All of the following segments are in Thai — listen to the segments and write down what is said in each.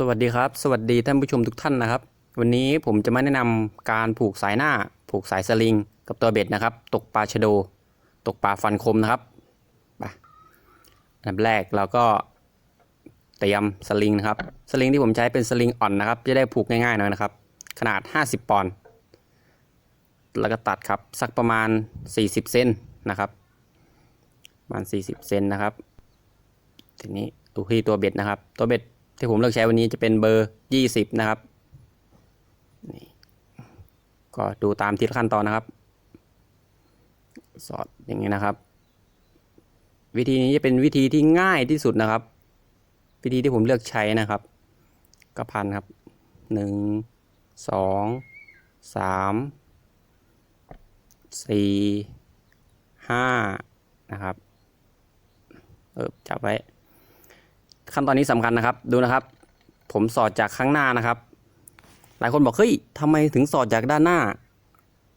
สวัสดีครับ สวัสดีท่านผู้ชมทุกท่านนะครับ วันนี้ผมจะมาแนะนำการผูกสายหน้า ผูกสายสลิง กับตัวเบ็ดนะครับ ตกปลาชะโด ตกปลาฟันคมนะครับไปอันดับแรกเราก็เตรียมสลิงนะครับสลิงที่ผมใช้เป็นสลิงอ่อนนะครับ จะได้ผูกง่ายๆหน่อยนะครับ ขนาด 50 ปอนด์แล้วก็ตัดครับสักประมาณ 40 เซนนะครับประมาณ40 เซนนะครับทีนี้ดูที่ตัวเบ็ดนะครับ ตัวเบ็ด ที่ผมเลือกใช้วันนี้จะเป็นเบอร์ 20 นะครับก็ดูตามที่ขั้นตอนนะครับ สอดอย่างนี้นะครับ วิธีนี้จะเป็นวิธีที่ง่ายที่สุดนะครับ วิธีที่ผมเลือกใช้นะครับก็พันครับหนึ่งสองสามสี่ห้านะครับ เออจับไว้ ขั้นตอนนี้สำคัญนะครับ ดูนะครับ ผมสอดจากข้างหน้านะครับ หลายคนบอกเฮ้ยทำไมถึงสอดจากด้านหน้า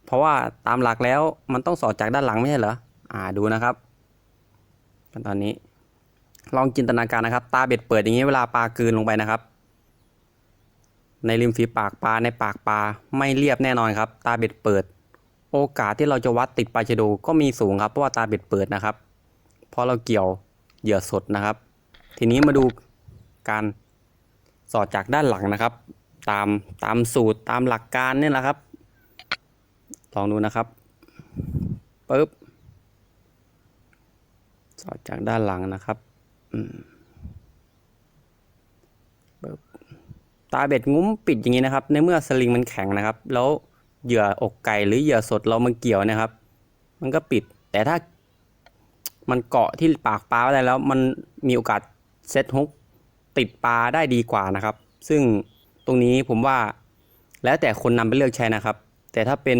เพราะว่าตามหลักแล้วมันต้องสอดจากด้านหลังไม่ใช่เหรออ่าดูนะครับขั้นตอนนี้ ลองจินตนาการนะครับ ตาเบ็ดเปิดอย่างนี้เวลาปลากืนลงไปนะครับ ในริมฝีปากปลาในปากปลาไม่เรียบแน่นอนครับ ตาเบ็ดเปิด โอกาสที่เราจะวัดติดปลาชะโดก็มีสูงครับเพราะว่าตาเบ็ดเปิดนะครับพราะเราเกี่ยวเหยื่อสดนะครับ ทีนี้มาดูการสอดจากด้านหลังนะครับ ตามตามสูตรตามหลักการเนี่ยแหละครับ ลองดูนะครับปึ๊บสอดจากด้านหลังนะครับปึ๊บตาเบ็ดงุ้มปิดอย่างนี้นะครับ ในเมื่อสลิงมันแข็งนะครับ แล้วเหยื่ออกไก่หรือเหยื่อสดเรามาเกี่ยวนะครับ มันก็ปิดแต่ถ้ามันเกาะที่ปากปลาอะไรแล้วมันมีโอกาส เซตฮุกติดปลาได้ดีกว่านะครับ ซึ่งตรงนี้ผมว่าแล้วแต่คนนำไปเลือกใช้นะครับ แต่ถ้าเป็น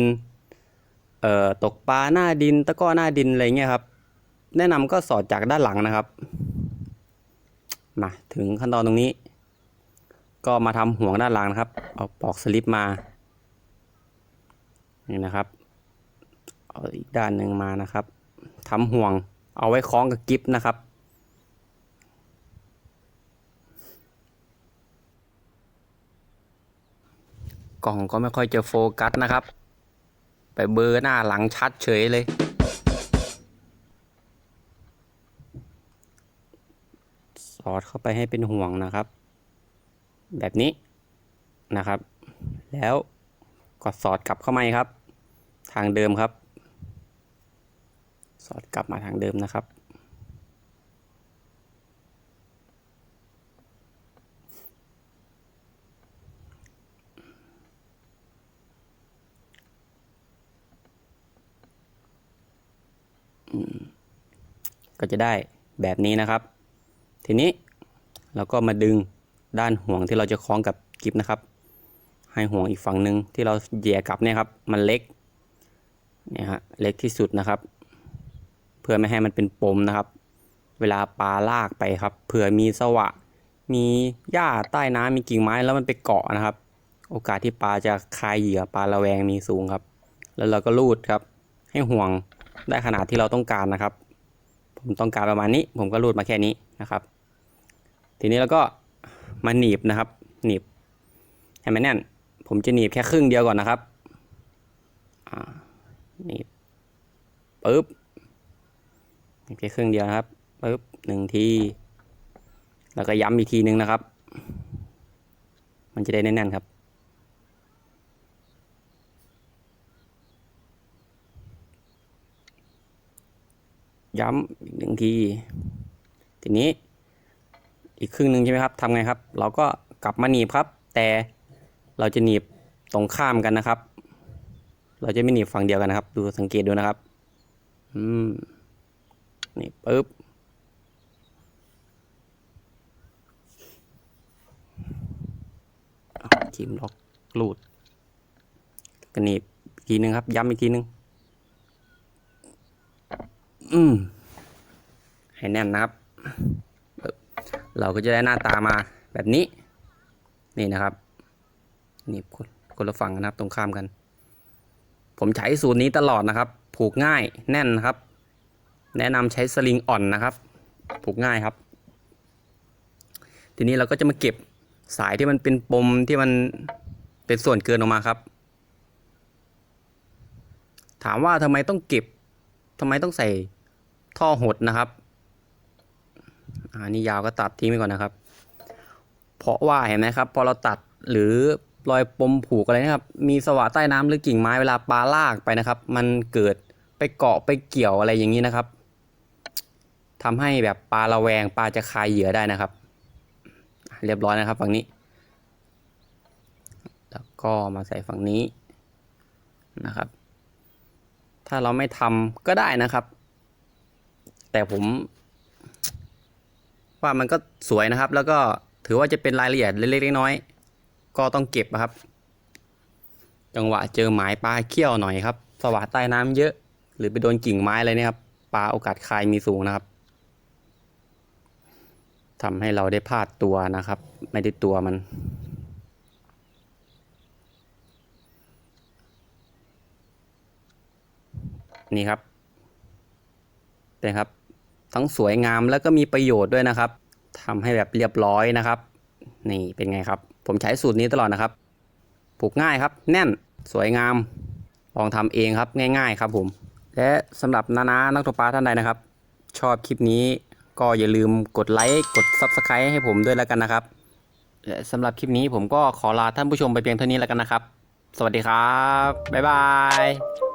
เอ่อตกปลาหน้าดินตะก้อหน้าดินอะไรเงี้ยครับ แนะนำก็สอดจากด้านหลังนะครับมาถึงขั้นตอนตรงนี้ ก็มาทำห่วงด้านหลังนะครับ เอาปอกสลิปมานี่นะครับเอาอีกด้านหนึ่งมานะครับทำห่วงเอาไว้คล้องกับกิฟนะครับ กล่องก็ไม่ค่อยจะโฟกัสนะครับ ไปเบอร์หน้าหลังชัดเฉยเลย สอดเข้าไปให้เป็นห่วงนะครับ แบบนี้นะครับ แล้วก็สอดกลับเข้ามาครับ ทางเดิมครับ สอดกลับมาทางเดิมนะครับ ก็จะได้แบบนี้นะครับ ทีนี้เราก็มาดึงด้านห่วงที่เราจะคล้องกับกิฟนะครับ ให้ห่วงอีกฝั่งหนึ่งที่เราเหยียกลับเนี่ยครับมันเล็กเนี่ยฮะเล็กที่สุดนะครับ เพื่อไม่ให้มันเป็นปมนะครับ เวลาปลาลากไปครับเผื่อมีสวะ มีหญ้าใต้น้ำมีกิ่งไม้แล้วมันไปเกาะนะครับ โอกาสที่ปลาจะคายเหยื่อปลาระแวงมีสูงครับ แล้วเราก็ลูดครับ ให้ห่วงได้ขนาดที่เราต้องการนะครับ ผมต้องการประมาณนี้ ผมก็รูดมาแค่นี้นะครับ ทีนี้เราก็มาหนีบนะครับ หนีบให้มันแน่น ผมจะหนีบแค่ครึ่งเดียวก่อนนะครับหนีบปึ๊บหนีบแค่ครึ่งเดียวนะครับปึ๊บหนึ่งที แล้วก็ย้ำอีกทีนึงนะครับ มันจะได้แน่นๆครับ ย้ำอีกหนึ่งที ทีนี้อีกครึ่งหนึ่งใช่ไหมครับทำไงครับ เราก็กลับมาหนีบครับ แต่เราจะหนีบตรงข้ามกันนะครับ เราจะไม่หนีบฝั่งเดียวกันนะครับ ดูสังเกตดูนะครับ อืมนี่ปึ๊บจิ้มล็อกลูดกระหนีบอีกทีนึงครับ ย้ำอีกทีนึง อืมให้แน่นนะครับ เราก็จะได้หน้าตามาแบบนี้ นี่นะครับ นี่คนคนละฝั่งนะครับ ตรงข้ามกัน ผมใช้สูตรนี้ตลอดนะครับ ผูกง่ายแน่นนะครับ แนะนำใช้สลิงอ่อนนะครับ ผูกง่ายครับ ทีนี้เราก็จะมาเก็บสายที่มันเป็นปมที่มันเป็นส่วนเกินออกมาครับ ถามว่าทำไมต้องเก็บทำไมต้องใส่ ท่อหดนะครับอ่านี่ยาวก็ตัดทิ้งไปก่อนนะครับ เพราะว่าเห็นไหมครับ พอเราตัดหรือรอยปมผูกอะไรนะครับ มีสวะใต้น้ำหรือกิ่งไม้เวลาปลาลากไปนะครับ มันเกิดไปเกาะไปเกี่ยวอะไรอย่างนี้นะครับทำให้แบบปลาระแวงปลาจะคายเหยื่อได้นะครับ เรียบร้อยนะครับฝั่งนี้ แล้วก็มาใส่ฝั่งนี้นะครับ ถ้าเราไม่ทำก็ได้นะครับ แต่ผม ว่ามันก็สวยนะครับ แล้วก็ถือว่าจะเป็นรายละเอียดเล็กๆน้อยๆก็ต้องเก็บนะครับ จังหวะเจอหมายปลาเขี้ยวหน่อยครับ สวะใต้น้ำเยอะ หรือไปโดนกิ่งไม้อะไรเนี่ยครับปลาโอกาสคายมีสูงนะครับทำให้เราได้พลาดตัวนะครับ ไม่ได้ตัวมันนี่ครับเป็นครับ ทั้งสวยงามแล้วก็มีประโยชน์ด้วยนะครับทำให้แบบเรียบร้อยนะครับ นี่เป็นไงครับ ผมใช้สูตรนี้ตลอดนะครับผูกง่ายครับ แน่นสวยงามลองทำเองครับง่ายๆครับผม และสำหรับนานานักตกปลาท่านใดนะครับ ชอบคลิปนี้ก็อย่าลืมกดไลค์กด Subscribe ให้ผมด้วยแล้วกันนะครับและสำหรับคลิปนี้ผมก็ขอลาท่านผู้ชมไปเพียงเท่านี้แล้วกันนะครับ สวัสดีครับ บ๊ายบาย